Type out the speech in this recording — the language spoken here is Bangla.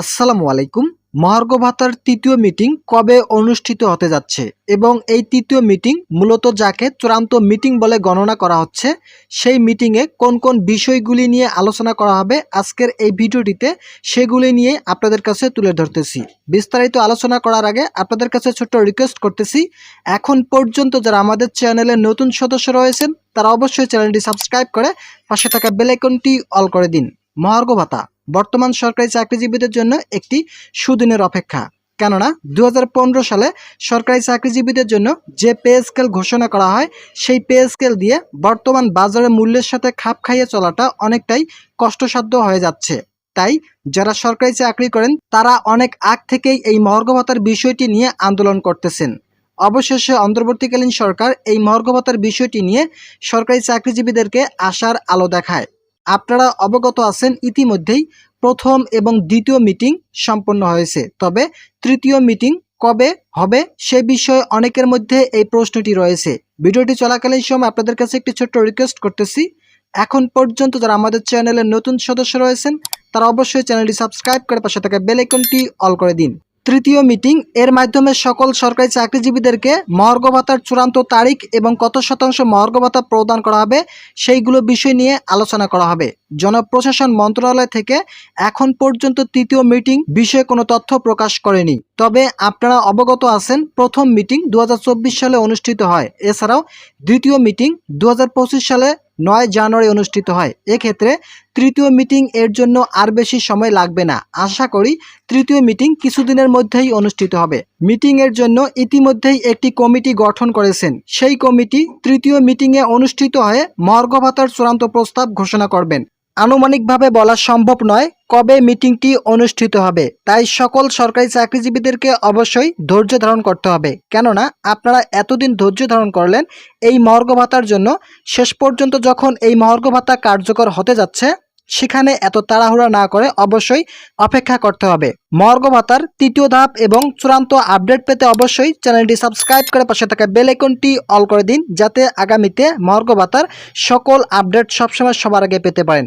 আসসালামু আলাইকুম। মহার্ঘ ভাতার তৃতীয় মিটিং কবে অনুষ্ঠিত হতে যাচ্ছে এবং এই তৃতীয় মিটিং মূলত যাকে চূড়ান্ত মিটিং বলে গণনা করা হচ্ছে, সেই মিটিংয়ে কোন কোন বিষয়গুলি নিয়ে আলোচনা করা হবে আজকের এই ভিডিওটিতে সেগুলি নিয়ে আপনাদের কাছে তুলে ধরতেছি। বিস্তারিত আলোচনা করার আগে আপনাদের কাছে ছোট্ট রিকোয়েস্ট করতেছি, এখন পর্যন্ত যারা আমাদের চ্যানেলের নতুন সদস্য রয়েছেন, তারা অবশ্যই চ্যানেলটি সাবস্ক্রাইব করে পাশে থাকা বেলাইকনটি অল করে দিন। মহার্ঘ ভাতা বর্তমান সরকারি চাকরিজীবীদের জন্য একটি সুদিনের অপেক্ষা। কেননা দু হাজার পনেরো সালে সরকারি চাকরিজীবীদের জন্য যে পে স্কেল ঘোষণা করা হয়, সেই পে স্কেল দিয়ে বর্তমান বাজারের মূল্যের সাথে খাপ খাইয়ে চলাটা অনেকটাই কষ্টসাধ্য হয়ে যাচ্ছে। তাই, যারা সরকারি চাকরি করেন, তারা অনেক আগ থেকেই এই মহার্ঘ ভাতার বিষয়টি নিয়ে আন্দোলন করতেছেন। অবশেষে অন্তর্বর্তীকালীন সরকার এই মহার্ঘ ভাতার বিষয়টি নিয়ে সরকারি চাকরিজীবীদেরকে আশার আলো দেখায়। আপনারা অবগত আছেন ইতিমধ্যেই প্রথম এবং দ্বিতীয় মিটিং সম্পন্ন হয়েছে। তবে তৃতীয় মিটিং কবে হবে সে বিষয়ে অনেকের মধ্যে এই প্রশ্নটি রয়েছে। ভিডিওটি চলাকালীন সময় আপনাদের কাছে একটি ছোট্ট রিকোয়েস্ট করতেছি। এখন পর্যন্ত যারা আমাদের চ্যানেলের নতুন সদস্য রয়েছেন, তারা অবশ্যই চ্যানেলটি সাবস্ক্রাইব করে পাশে থাকা বেল আইকনটি অল করে দিন। তৃতীয় মিটিং। এর মাধ্যমে সকল সরকারি চাকরিজীবীদেরকে মহার্ঘ ভাতার চূড়ান্ত তারিখ এবং কত শতাংশ মহার্ঘ ভাতা প্রদান করা হবে সেইগুলো বিষয় নিয়ে আলোচনা করা হবে। জনপ্রশাসন মন্ত্রণালয় থেকে এখন পর্যন্ত তৃতীয় মিটিং বিষয়ে কোনো তথ্য প্রকাশ করেনি। তবে আপনারা অবগত আছেন, প্রথম মিটিং দু হাজার চব্বিশ সালে অনুষ্ঠিত হয়। এছাড়াও দ্বিতীয় মিটিং দু হাজার পঁচিশ সালে নয় জানুয়ারি অনুষ্ঠিত হয়। এক্ষেত্রে তৃতীয় মিটিং এর জন্য আর বেশি সময় লাগবে না। আশা করি তৃতীয় মিটিং কিছুদিনের মধ্যেই অনুষ্ঠিত হবে। মিটিং এর জন্য ইতিমধ্যেই একটি কমিটি গঠন করেছেন। সেই কমিটি তৃতীয় মিটিংয়ে অনুষ্ঠিত হয়ে মর্গ ভাতার চূড়ান্ত প্রস্তাব ঘোষণা করবেন। আনুমানিকভাবে বলা সম্ভব নয় কবে মিটিংটি অনুষ্ঠিত হবে, তাই সকল সরকারি চাকরিজীবীদেরকে অবশ্যই ধৈর্য ধারণ করতে হবে। কেননা, আপনারা এতদিন ধৈর্য ধারণ করলেন এই মর্গ ভাতার জন্য, শেষ পর্যন্ত যখন এই মর্গ ভাতা কার্যকর হতে যাচ্ছে, সেখানে এত তাড়াহুড়া না করে অবশ্যই অপেক্ষা করতে হবে। মর্গ ভাতার তৃতীয় ধাপ এবং চূড়ান্ত আপডেট পেতে অবশ্যই চ্যানেলটি সাবস্ক্রাইব করে পাশে থাকা বেল আইকনটি অল করে দিন, যাতে আগামীতে মর্গ ভাতার সকল আপডেট সবসময় সবার আগে পেতে পারেন।